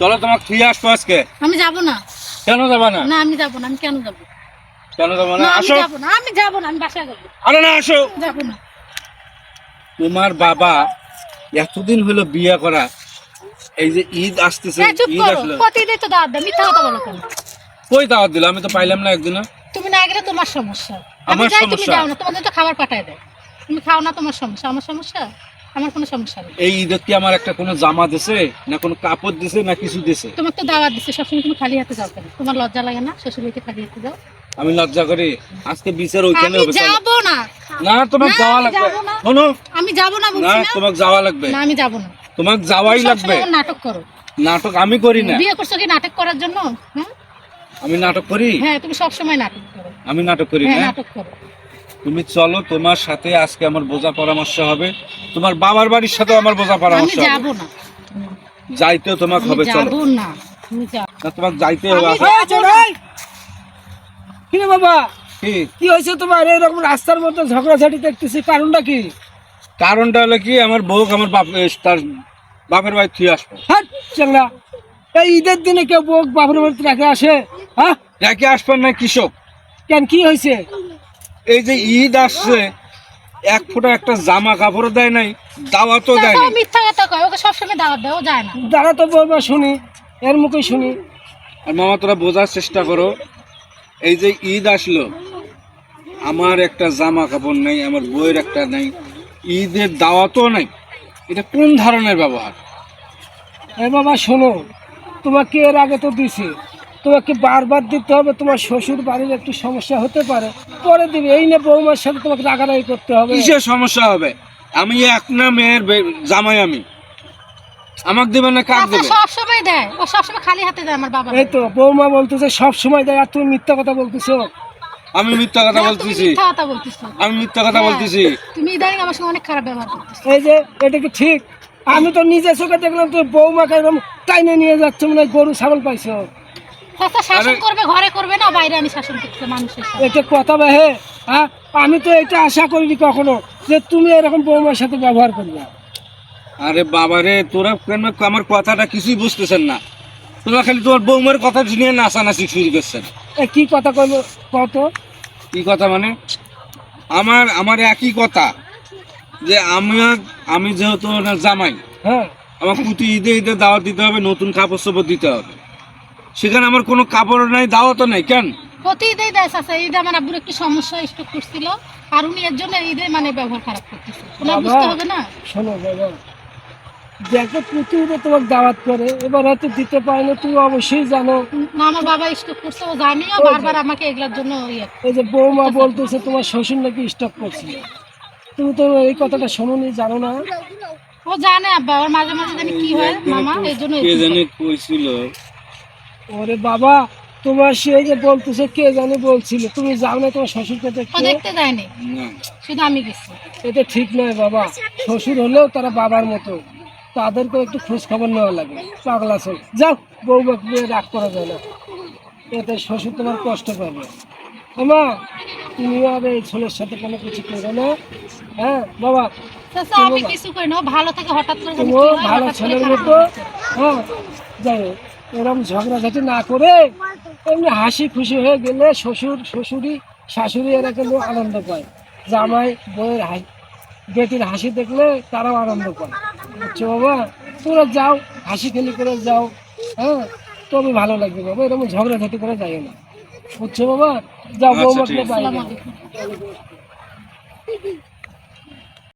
চলো তোমাকে ফিরে আসব আজকে। আমি যাব না। কেন যাবা না? না আমি যাব না আমি কেন যাব? কেন যাব না? আসো। যাব না আমি যাব না আমি বাসায় যাব। আরে না আসো। যাব না। তোমার বাবা এতদিন হলো বিয়ে করা। এই যে ঈদ আসতেছে ঈদ আসলো। প্রতিদিন তো দাওয়াত দেয় মিথ্যা কথা বলো কেন? কই দাওয়াত দিল আমি তো পাইলাম না একদিনও। তুমি না গেলে তোমার সমস্যা। আমি আমার যাই তুমি যাও না তোমাদের তো খাবার পাঠায় দেয়। তুমি খাও না তোমার সমস্যা। আমার সমস্যা? আমার কোনো সমস্যা নেই। এই কি আমার একটা কোনো জামা দিছে না কোনো কাপড় দিছে না কিছু দিছে? তো দাওয়াত দিচ্ছে সবসময় তুমি খালি হাতে যাও কেন? তোমার লজ্জা লাগে না শ্বশুর বাড়িতে খালি হাতে যাও? আমি লজ্জা করি। আজকে বিচার ওইখানে হবে যাব না। না তোমাকে যাওয়া লাগবে। শোনো আমি যাব না বলছি না তোমাকে যাওয়া লাগবে। না আমি যাব না। তোমাকে যাওয়াই লাগবে। নাটক করো। নাটক আমি করি না। বিয়ে করছ কি নাটক করার জন্য? হ্যাঁ আমি নাটক করি? হ্যাঁ তুমি সবসময় নাটক করো। আমি নাটক করি হ্যাঁ না? নাটক করো। তুমি চলো তোমার সাথে আজকে আমার বোঝা পরামর্শ হবে। তোমার বাবার বাড়ির সাথে আমার বোঝা পরামর্শ যাব হবে। না। যাইতেও তোমাকে হবে চলো। না। তুমি না তোমাকে যাইতে হবে। যাব চোরাই! কি বাবা? কি? হয়েছে তোমার? এরকম রাস্তার মধ্যে ঝগড়াঝাটি দেখতেছি কারণটা কি? কারণটা হলো কি আমার বউ আমার বাপ তার বাপের বাড়ি থুয়ে আসব। হ্যাঁ এই ঈদের দিনে কেউ বউ বাপের বাড়িতে রেখে আসে? হ্যাঁ? দেখে আসবেন না কৃষক। কেন কি হয়েছে? এই যে ঈদ আসছে এক ফোঁটা একটা জামা কাপড় দেয় নাই দাওয়াতও দেয় নাই। মিথ্যা কথা কয় ওকে সবসময় দাওয়াত দেয় ও যায় না। দাঁড়া তো বলবা শুনি এর মুখে শুনি। আর মামা তোরা বোঝার চেষ্টা করো এই যে ঈদ আসলো আমার একটা জামা কাপড় নেই আমার বইয়ের একটা নেই ঈদের দাওয়াতও নাই। এটা কোন ধরনের ব্যবহার? এ বাবা শোনো তোমাকে এর আগে তো দিছি তোমাকে বারবার দিতে হবে তোমার শ্বশুর বাড়ির একটু সমস্যা হতে পারে। পরে দিবে এই না বৌমার সাথে তোমাকে রাগারাগি করতে হবে। কিসের সমস্যা হবে? আমি এক না মেয়ের জামাই আমি। আমাকে দেবে না কাক দেবে? সবসময় দেয়। ও সবসময় খালি হাতে দেয় আমার বাবা। এই তো বৌমা বলতেছে সব সময় দেয়। আর তুমি মিথ্যা কথা বলতেছো? আমি মিথ্যা কথা না, বলতেছি। মিথ্যা কথা বলতেছো। আমি মিথ্যা কথা হ্যাঁ, বলতেছি। তুমি ইদানিং আমার সঙ্গে অনেক খারাপ ব্যবহার করতেছো। এই যে এটা কি ঠিক? আমি তো নিজে চোখে দেখলাম তুই বৌমাকে এরকম টাইনে নিয়ে যাচ্ছে মনে হয় গরু ছাগল পাইছো। শাসন করবে ঘরে করবে না বাইরে আমি শাসন করতে মানুষের এটা কথা বাহে হ্যাঁ? আমি তো এটা আশা করিনি কখনো যে তুমি এরকম বৌমার সাথে ব্যবহার করবে। আরে বাবারে তোরা কেন আমার কথাটা কিছুই বুঝতেছেন না? তোরা খালি তোমার বৌমার কথা শুনিয়ে নাচানাচি শুরু করছেন। এ কি কথা কইব কত কি কথা মানে? আমার আমার একই কথা যে আমার আমি যেহেতু ওনার জামাই হ্যাঁ। আমার প্রতি ঈদে ঈদে দাওয়াত দিতে হবে নতুন কাপড় চোপড় দিতে হবে। সেখানে আমার কোনো কাপড় নাই দাওয়াতও নাই কেন? প্রতি ঈদেই দেয় চাচা ঈদে আমার আব্বুর একটু সমস্যা স্টক করছিল আর উনি এর জন্য ঈদে মানে ব্যবহার খারাপ করতেছে। ওনার বুঝতে হবে না? শোনো বাবা দেখো পৃথিবীতে তোমাকে দাওয়াত করে এবার হয়তো দিতে পারে না তুমি অবশ্যই জানো। না আমার বাবা স্টক করছে ও জানিও বারবার আমাকে এগুলোর জন্য ইয়ে এই যে বৌমা বলতেছে তোমার শ্বশুর নাকি স্টক করছিল তুমি তো এই কথাটা শোনোনি জানো না। ও জানে আব্বা ওর মাঝে মাঝে জানি কি হয় মামা এই জন্য কে জানি কইছিল? ওরে বাবা তোমার সে যে বলতেছে কে জানে বলছিল। তুমি যাও না তোমার শ্বশুরকে ও দেখতে যায়নি? শুধু আমি গেছি। এটা ঠিক নয় বাবা। শ্বশুর হলেও তারা বাবার মতো। তাদেরকেও একটু খোঁজ খবর নেওয়া লাগে। পাগলা চল যাও বৌমা নিয়ে রাগ করা যায় না। এতে শ্বশুর তোমার কষ্ট পাবে। মা তুমি আর এই ছেলের সাথে কোনো কিছু করবে না। হ্যাঁ বাবা। চাচা আমি কিছু করি না। ভালো থেকে হঠাৎ করে ভালো ছেলের মতো। হ্যাঁ যাই হোক, এরকম ঝগড়াঝাটি না করে এমনি হাসি খুশি হয়ে গেলে শ্বশুর শ্বশুরি শাশুড়ি এরা কিন্তু আনন্দ পায়। জামাই বউয়ের হাসি বেটির হাসি দেখলে তারাও আনন্দ পায়। বুঝছ বাবা? তোমরা যাও হাসি খেলি করে যাও হ্যাঁ? তবে ভালো লাগবে বাবা এরকম ঝগড়াঝাটি করে যাই না। বুঝছ বাবা? যাও আচ্ছা, বৌমাকে